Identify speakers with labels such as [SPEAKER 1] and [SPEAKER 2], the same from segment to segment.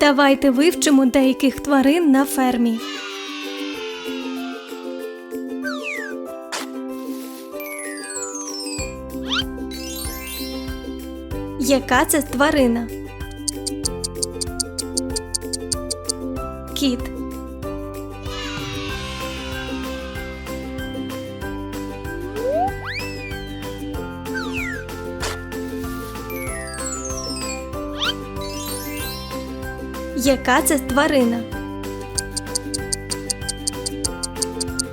[SPEAKER 1] Давайте вивчимо деяких тварин на фермі. Яка це тварина? Кіт. Яка це тварина?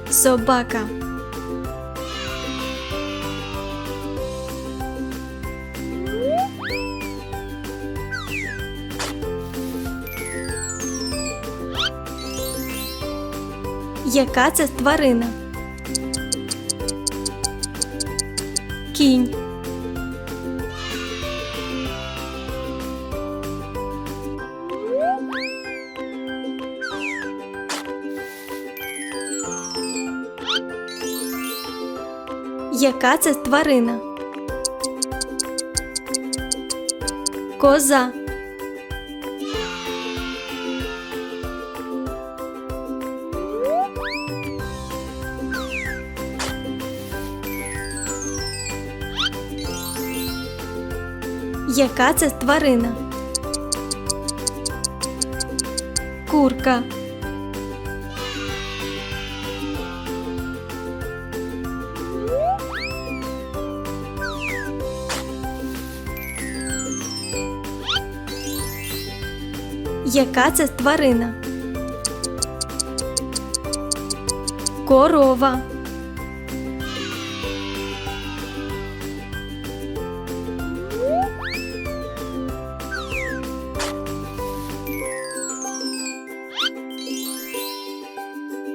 [SPEAKER 1] Собака. Яка це тварина? Кінь. Яка це тварина? Коза. Яка це тварина? Курка. Яка це тварина? Корова.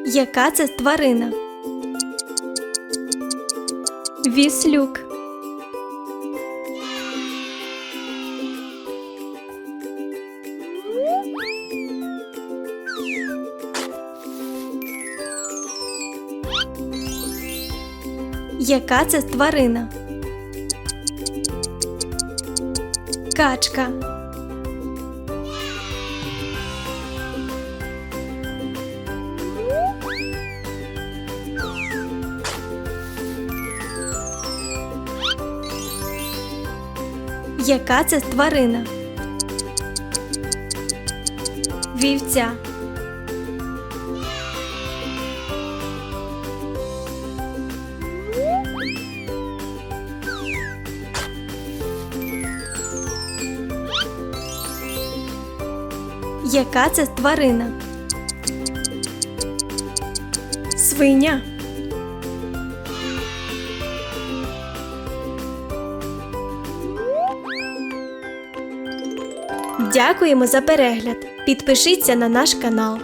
[SPEAKER 1] Яка це тварина? Віслюк. Яка це тварина? Качка. Яка це тварина? Вівця. Яка це тварина? Свиня. Дякуємо за перегляд. Підпишіться на наш канал.